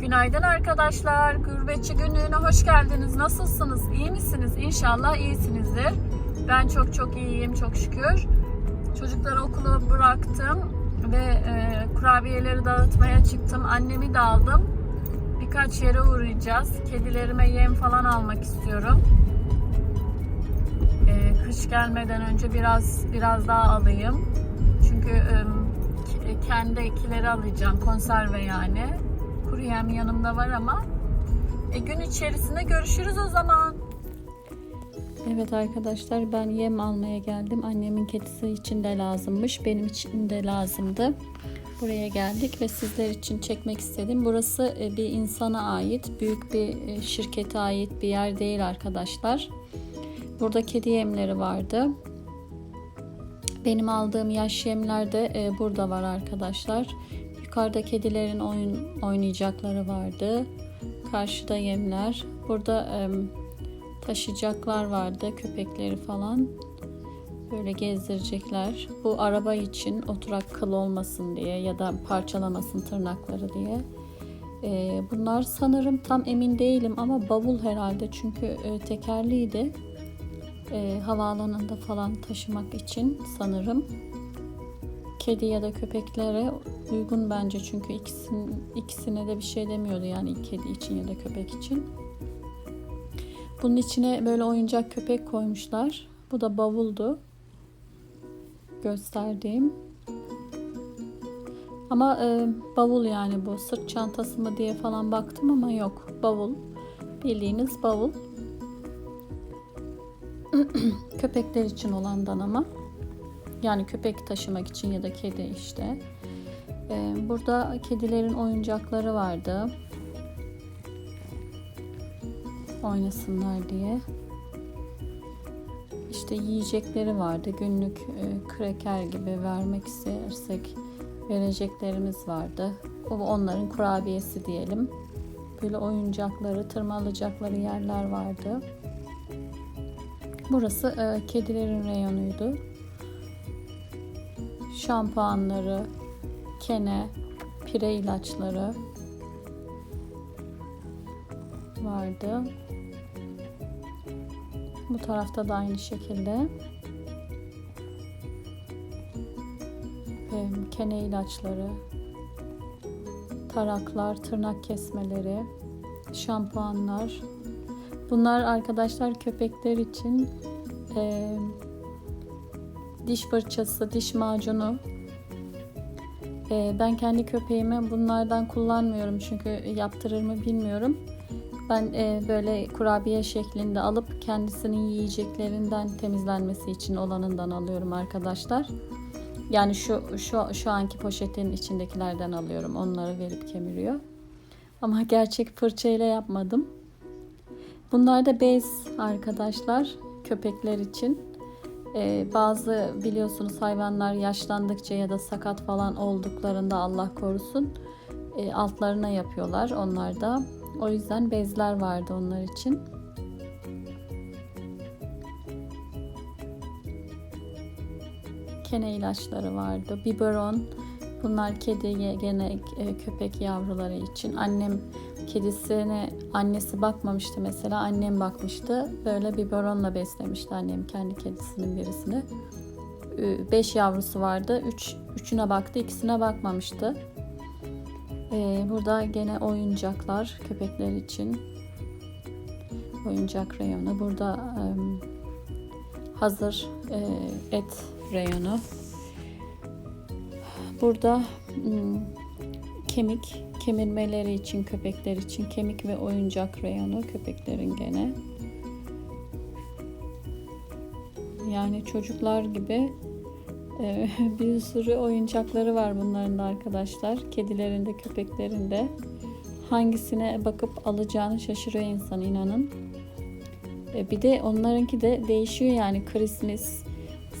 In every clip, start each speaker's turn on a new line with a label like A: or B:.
A: Günaydın arkadaşlar. Gurbetçi günlüğüne hoş geldiniz. Nasılsınız? İyi misiniz? İnşallah iyisinizdir. Ben çok çok iyiyim çok şükür. Çocukları okula bıraktım ve e, kurabiyeleri dağıtmaya çıktım. Annemi de aldım. Birkaç yere uğrayacağız. Kedilerime yem falan almak istiyorum. E, kış gelmeden önce biraz biraz daha alayım. Çünkü e, k- kendikileri alacağım konserve yani. Kuru yem yanımda var ama e, gün içerisinde görüşürüz o zaman. Evet arkadaşlar ben yem almaya geldim. Annemin kedisi için de lazımmış. Benim için de lazımdı. Buraya geldik ve sizler için çekmek istedim. Burası e, bir insana ait, büyük bir e, şirkete ait bir yer değil arkadaşlar. Burada kedi yemleri vardı. Benim aldığım yaş yemler de e, burada var arkadaşlar. Yukarıda kedilerin oyun oynayacakları vardı. Karşıda yemler. Burada e, taşıyacaklar vardı. Köpekleri falan. Böyle gezdirecekler. Bu araba için oturak kıl olmasın diye ya da parçalamasın tırnakları diye. E, bunlar sanırım tam emin değilim ama bavul herhalde çünkü e, tekerliydi e, havaalanında falan taşımak için sanırım. Kedi ya da köpeklere uygun bence çünkü ikisin, ikisine de bir şey demiyordu yani kedi için ya da köpek için. Bunun içine böyle oyuncak köpek koymuşlar. Bu da bavuldu. Gösterdiğim. Ama e, bavul yani bu. Sırt çantası mı diye falan baktım ama yok. Bavul. Bildiğiniz bavul. köpekler için olandan ama yani köpek taşımak için ya da kedi işte. Ee, burada kedilerin oyuncakları vardı. Oynasınlar diye. İşte yiyecekleri vardı. Günlük e, kreker gibi vermek istersek vereceklerimiz vardı. O onların kurabiyesi diyelim. Böyle oyuncakları, tırmalayacakları yerler vardı. Burası e, kedilerin reyonuydu. Şampuanları, kene, pire ilaçları vardı. Bu tarafta da aynı şekilde. Kene ilaçları, taraklar, tırnak kesmeleri, şampuanlar, Bunlar arkadaşlar köpekler için e, diş fırçası, diş macunu. E, ben kendi köpeğime bunlardan kullanmıyorum çünkü yaptırır mı bilmiyorum. Ben e, böyle kurabiye şeklinde alıp kendisinin yiyeceklerinden temizlenmesi için olanından alıyorum arkadaşlar. Yani şu şu şu anki poşetin içindekilerden alıyorum. Onları verip kemiriyor. Ama gerçek fırçayla yapmadım. Bunlar da bez arkadaşlar köpekler için. Ee, bazı biliyorsunuz hayvanlar yaşlandıkça ya da sakat falan olduklarında Allah korusun e, altlarına yapıyorlar onlar da. O yüzden bezler vardı onlar için. Kene ilaçları vardı. Biberon. Bunlar kedi gene e, köpek yavruları için. Annem kedisine annesi bakmamıştı mesela annem bakmıştı. Böyle biberonla beslemişti annem kendi kedisinin birisini. Beş yavrusu vardı. Üç, üçüne baktı ikisine bakmamıştı. Ee, burada gene oyuncaklar köpekler için. Oyuncak reyonu. Burada e, hazır e, et reyonu. Burada hmm, kemik kemirmeleri için köpekler için kemik ve oyuncak reyonu köpeklerin gene. Yani çocuklar gibi e, bir sürü oyuncakları var bunların da arkadaşlar. Kedilerin de köpeklerin de. Hangisine bakıp alacağını şaşırıyor insan inanın. E, bir de onlarınki de değişiyor yani Christmas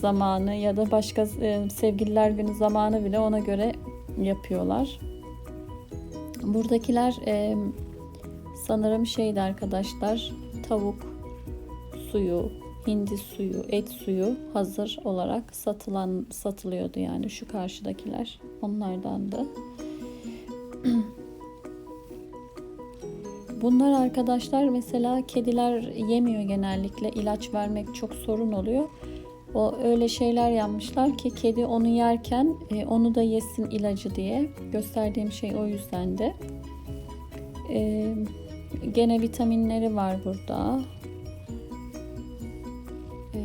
A: zamanı ya da başka e, sevgililer günü zamanı bile ona göre yapıyorlar. Buradakiler e, sanırım şeydi arkadaşlar tavuk suyu, hindi suyu, et suyu hazır olarak satılan satılıyordu yani şu karşıdakiler onlardandı. Bunlar arkadaşlar mesela kediler yemiyor genellikle. ilaç vermek çok sorun oluyor. O öyle şeyler yapmışlar ki kedi onu yerken e, onu da yesin ilacı diye. Gösterdiğim şey o yüzden de. E, gene vitaminleri var burada. E,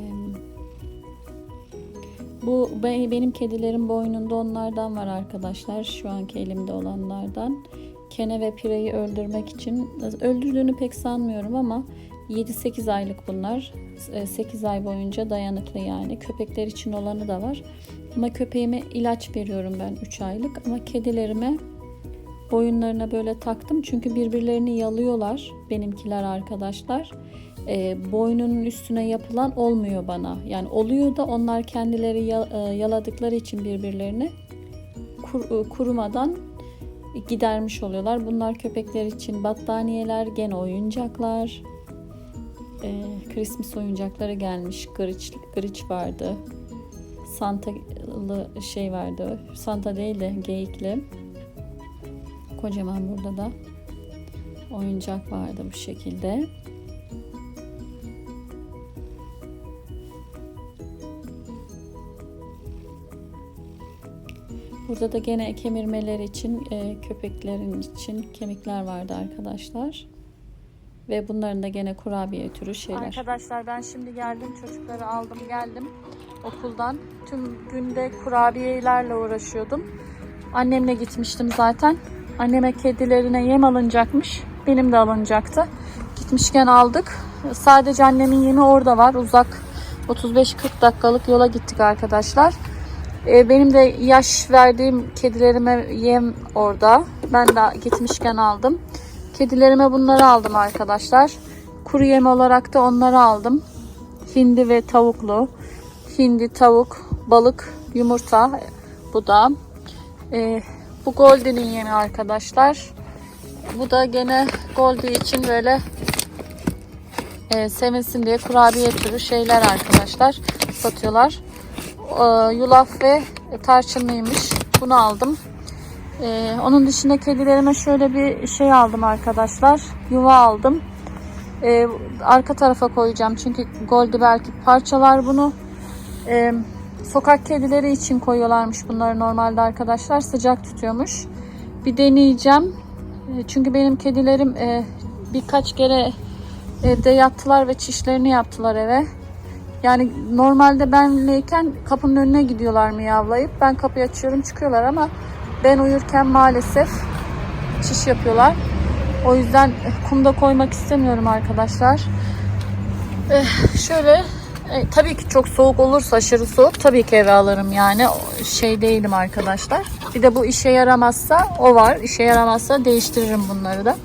A: bu be- benim kedilerin boynunda onlardan var arkadaşlar. Şu anki elimde olanlardan. Kene ve pireyi öldürmek için öldürdüğünü pek sanmıyorum ama 7-8 aylık bunlar. 8 ay boyunca dayanıklı yani. Köpekler için olanı da var. Ama köpeğime ilaç veriyorum ben 3 aylık. Ama kedilerime boyunlarına böyle taktım. Çünkü birbirlerini yalıyorlar benimkiler arkadaşlar. E, boynunun üstüne yapılan olmuyor bana. Yani oluyor da onlar kendileri e, yaladıkları için birbirlerini kur- e, kurumadan gidermiş oluyorlar. Bunlar köpekler için battaniyeler, gene oyuncaklar. Ee, Christmas oyuncakları gelmiş. Grinch, Grinch vardı. Santa'lı şey vardı. Santa değil de geyikli. Kocaman burada da oyuncak vardı bu şekilde. Burada da gene kemirmeler için e, köpeklerin için kemikler vardı arkadaşlar. Ve bunların da gene kurabiye türü şeyler. Arkadaşlar ben şimdi geldim çocukları aldım geldim okuldan. Tüm günde kurabiyelerle uğraşıyordum. Annemle gitmiştim zaten. Anneme kedilerine yem alınacakmış. Benim de alınacaktı. Gitmişken aldık. Sadece annemin yemi orada var. Uzak 35-40 dakikalık yola gittik arkadaşlar. Ee, benim de yaş verdiğim kedilerime yem orada. Ben de gitmişken aldım. Kedilerime bunları aldım arkadaşlar. Kuru yem olarak da onları aldım. Hindi ve tavuklu. Hindi, tavuk, balık, yumurta. Bu da. Ee, bu Golden'in yemi arkadaşlar. Bu da gene Goldie için böyle e, sevinsin diye kurabiye türü şeyler arkadaşlar satıyorlar. Ee, yulaf ve tarçınlıymış. Bunu aldım. Ee, onun dışında kedilerime şöyle bir şey aldım arkadaşlar. Yuva aldım. Ee, arka tarafa koyacağım çünkü Goldie belki parçalar bunu. Ee, sokak kedileri için koyuyorlarmış bunları normalde arkadaşlar. Sıcak tutuyormuş. Bir deneyeceğim. Ee, çünkü benim kedilerim e, birkaç kere evde yattılar ve çişlerini yaptılar eve. Yani normalde benleyken kapının önüne gidiyorlar miyavlayıp ben kapıyı açıyorum çıkıyorlar ama ben uyurken maalesef çiş yapıyorlar. O yüzden kumda koymak istemiyorum arkadaşlar. Eh, şöyle e, tabii ki çok soğuk olursa aşırı soğuk tabii ki eve alırım yani şey değilim arkadaşlar. Bir de bu işe yaramazsa o var. İşe yaramazsa değiştiririm bunları da.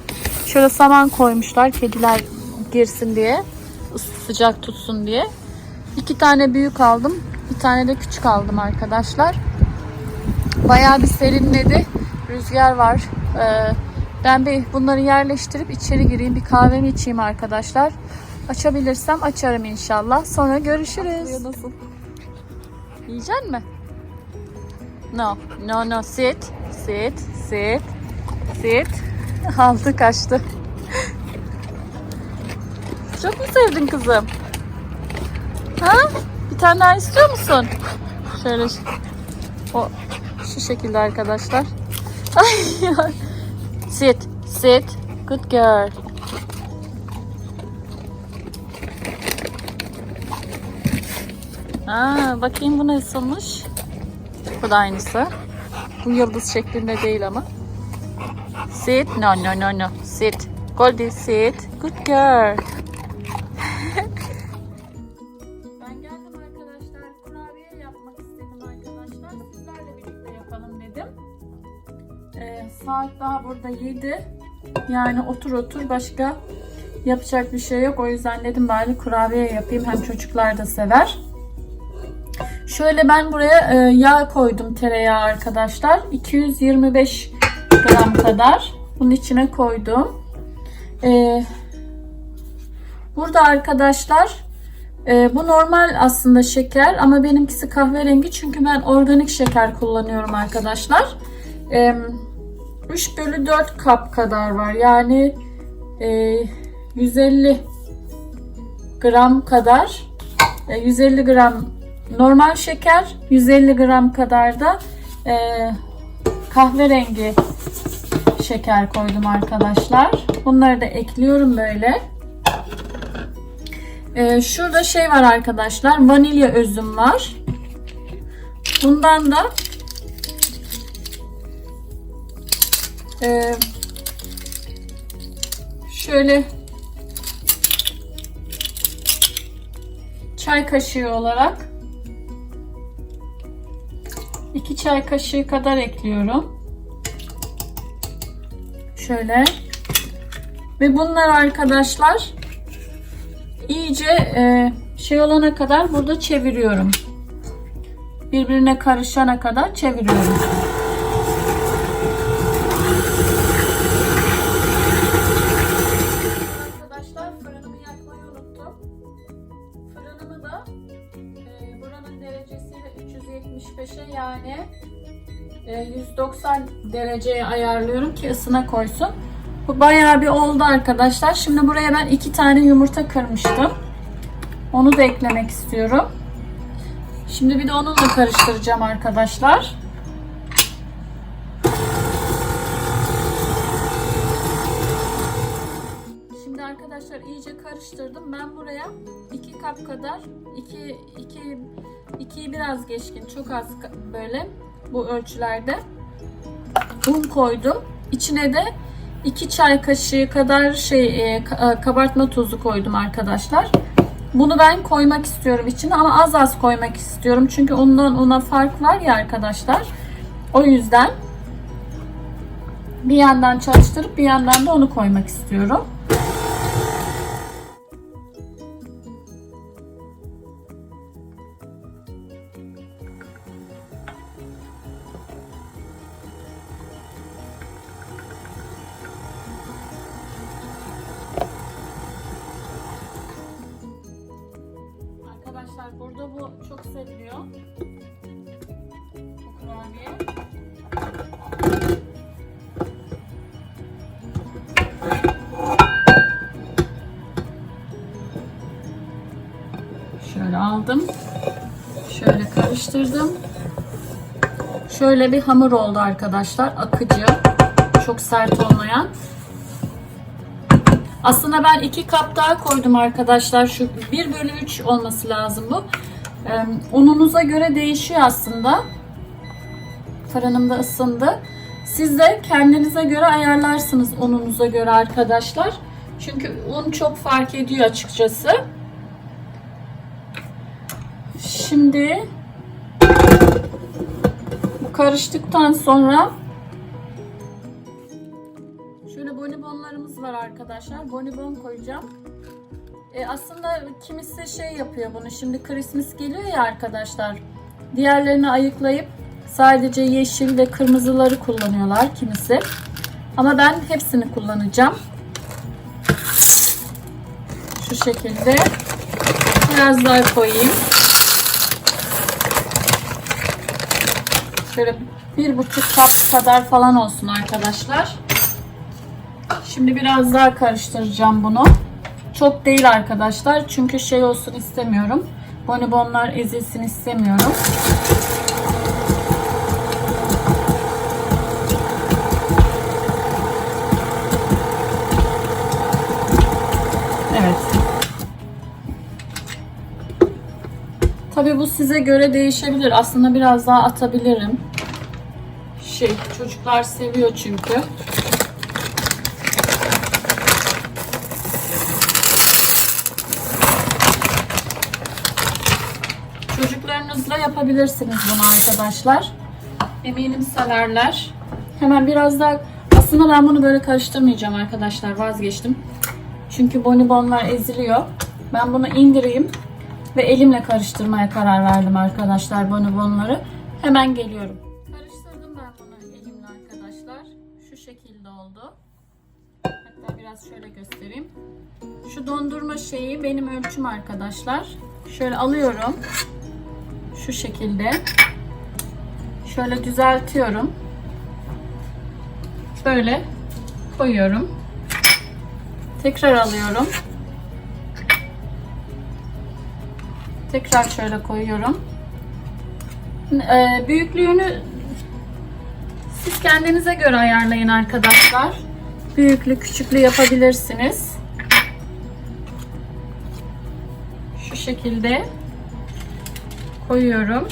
A: Şöyle saman koymuşlar kediler girsin diye sıcak tutsun diye. İki tane büyük aldım. Bir tane de küçük aldım arkadaşlar. Bayağı bir serinledi. Rüzgar var. Ee, ben bir bunları yerleştirip içeri gireyim. Bir kahvemi içeyim arkadaşlar. Açabilirsem açarım inşallah. Sonra görüşürüz. Nasıl? Yiyecek mi? No. No no sit. Sit. Sit. Sit. Aldı kaçtı. Çok mu sevdin kızım? Ha? Bir tane daha istiyor musun? Şöyle o şu şekilde arkadaşlar. Ay. Sit, sit. Good girl. Aa, bakayım bu nasılmış. Bu da aynısı. Bu yıldız şeklinde değil ama. Sit. No, no, no, no. Sit. Goldie, sit. Good girl. Daha burada 7. Yani otur otur başka yapacak bir şey yok. O yüzden dedim bari kurabiye yapayım. Hem çocuklar da sever. Şöyle ben buraya e, yağ koydum tereyağı arkadaşlar. 225 gram kadar. Bunun içine koydum. Ee, burada arkadaşlar e, bu normal aslında şeker ama benimkisi kahverengi çünkü ben organik şeker kullanıyorum arkadaşlar. E, 3 bölü 4 kap kadar var. Yani e, 150 gram kadar e, 150 gram normal şeker 150 gram kadar da e, kahverengi şeker koydum arkadaşlar. Bunları da ekliyorum böyle. Ee, şurada şey var arkadaşlar. Vanilya özüm var. Bundan da e, şöyle çay kaşığı olarak 2 çay kaşığı kadar ekliyorum. Şöyle. Ve bunlar arkadaşlar iyice e, şey olana kadar burada çeviriyorum. Birbirine karışana kadar çeviriyorum. Fırınımı da e, buranın derecesiyle 375'e yani e, 190 dereceye ayarlıyorum ki ısına koysun. Bu bayağı bir oldu arkadaşlar. Şimdi buraya ben iki tane yumurta kırmıştım. Onu da eklemek istiyorum. Şimdi bir de onunla karıştıracağım arkadaşlar. Arkadaşlar iyice karıştırdım. Ben buraya iki kap kadar iki iki ikiyi biraz geçkin çok az böyle bu ölçülerde un koydum. İçine de 2 çay kaşığı kadar şey e, e, kabartma tozu koydum arkadaşlar. Bunu ben koymak istiyorum içine ama az az koymak istiyorum. Çünkü ondan ona fark var ya arkadaşlar. O yüzden bir yandan çalıştırıp bir yandan da onu koymak istiyorum. Aldım. Şöyle karıştırdım. Şöyle bir hamur oldu arkadaşlar. Akıcı. Çok sert olmayan. Aslında ben iki kap daha koydum arkadaşlar. Şu 1 bölü 3 olması lazım bu. Ee, ununuza göre değişiyor aslında. Fırınımda ısındı. Siz de kendinize göre ayarlarsınız ununuza göre arkadaşlar. Çünkü un çok fark ediyor açıkçası. Şimdi bu karıştıktan sonra Şöyle bonibonlarımız var arkadaşlar. Bonibon koyacağım. E, aslında kimisi şey yapıyor bunu. Şimdi Christmas geliyor ya arkadaşlar. Diğerlerini ayıklayıp sadece yeşil ve kırmızıları kullanıyorlar kimisi. Ama ben hepsini kullanacağım. Şu şekilde. Biraz daha koyayım. Şöyle bir buçuk kap kadar falan olsun arkadaşlar. Şimdi biraz daha karıştıracağım bunu. Çok değil arkadaşlar. Çünkü şey olsun istemiyorum. Bonibonlar ezilsin istemiyorum. Evet. Tabi bu size göre değişebilir. Aslında biraz daha atabilirim. Şey çocuklar seviyor çünkü. Çocuklarınızla yapabilirsiniz bunu arkadaşlar. Eminim severler. Hemen biraz daha aslında ben bunu böyle karıştırmayacağım arkadaşlar vazgeçtim. Çünkü bonibonlar eziliyor. Ben bunu indireyim ve elimle karıştırmaya karar verdim arkadaşlar bonibonları. Hemen geliyorum. Biraz şöyle göstereyim. Şu dondurma şeyi benim ölçüm arkadaşlar. Şöyle alıyorum. Şu şekilde. Şöyle düzeltiyorum. Böyle koyuyorum. Tekrar alıyorum. Tekrar şöyle koyuyorum. Ee, büyüklüğünü siz kendinize göre ayarlayın arkadaşlar. Büyüklü küçüklü yapabilirsiniz. Şu şekilde koyuyorum.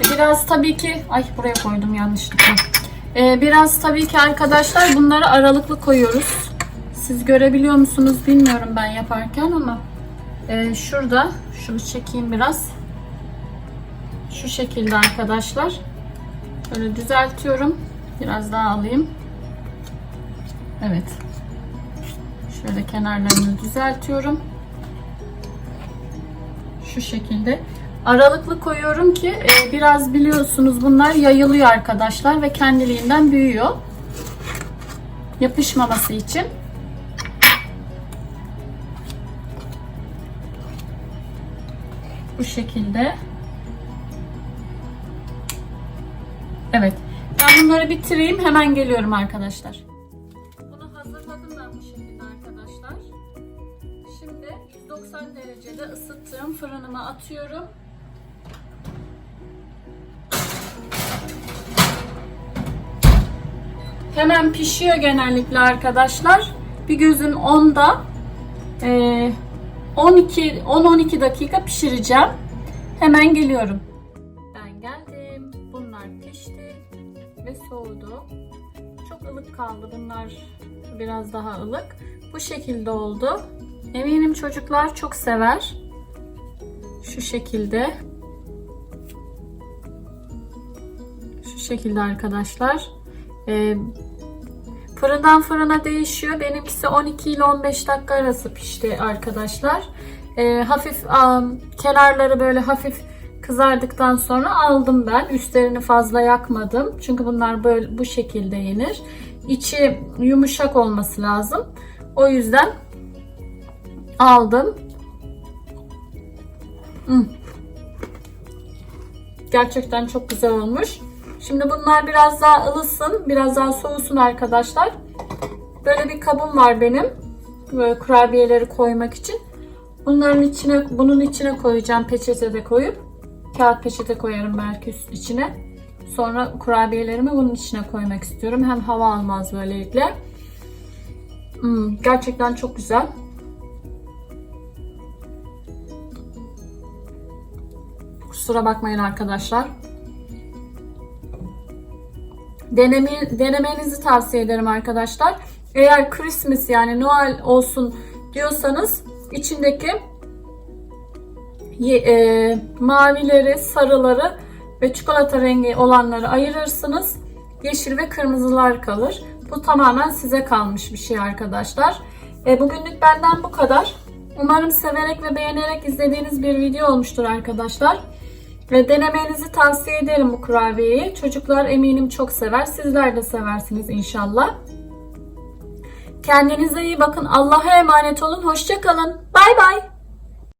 A: Biraz tabii ki ay buraya koydum yanlışlıkla. Ee, biraz tabii ki arkadaşlar bunları aralıklı koyuyoruz. Siz görebiliyor musunuz bilmiyorum ben yaparken ama e, şurada şunu çekeyim biraz. Şu şekilde arkadaşlar. Böyle düzeltiyorum. Biraz daha alayım. Evet. Şöyle kenarlarını düzeltiyorum. Şu şekilde. Aralıklı koyuyorum ki e, biraz biliyorsunuz bunlar yayılıyor arkadaşlar ve kendiliğinden büyüyor. Yapışmaması için. Bu şekilde. Evet. Ben bunları bitireyim. Hemen geliyorum arkadaşlar. Hazırladım ben bu şekilde arkadaşlar. Şimdi 190 derecede ısıttığım fırınıma atıyorum. Hemen pişiyor genellikle arkadaşlar. Bir gözüm 10'da. Ee, 12 10-12 dakika pişireceğim. Hemen geliyorum. Ben geldim. Bunlar pişti ve soğudu. Çok ılık kaldı. Bunlar biraz daha ılık. Bu şekilde oldu. Eminim çocuklar çok sever. Şu şekilde. Şu şekilde arkadaşlar. Ee, fırından fırına değişiyor. Benimkisi 12 ile 15 dakika arası pişti arkadaşlar. Ee, hafif um, kenarları böyle hafif kızardıktan sonra aldım ben. Üstlerini fazla yakmadım. Çünkü bunlar böyle bu şekilde yenir. İçi yumuşak olması lazım. O yüzden aldım. Hmm. Gerçekten çok güzel olmuş. Şimdi bunlar biraz daha ılısın, biraz daha soğusun arkadaşlar. Böyle bir kabım var benim. Böyle kurabiyeleri koymak için. Bunların içine, bunun içine koyacağım peçete koyup. Kağıt peçete koyarım belki üst içine. Sonra kurabiyelerimi bunun içine koymak istiyorum. Hem hava almaz böylelikle. Hmm, gerçekten çok güzel. Kusura bakmayın arkadaşlar. Deneme, denemenizi tavsiye ederim arkadaşlar. Eğer Christmas yani Noel olsun diyorsanız içindeki e, mavileri, sarıları ve çikolata rengi olanları ayırırsınız. Yeşil ve kırmızılar kalır. Bu tamamen size kalmış bir şey arkadaşlar. E, bugünlük benden bu kadar. Umarım severek ve beğenerek izlediğiniz bir video olmuştur arkadaşlar. Ve denemenizi tavsiye ederim bu kurabiyeyi. Çocuklar eminim çok sever. Sizler de seversiniz inşallah. Kendinize iyi bakın. Allah'a emanet olun. Hoşçakalın. Bay bay.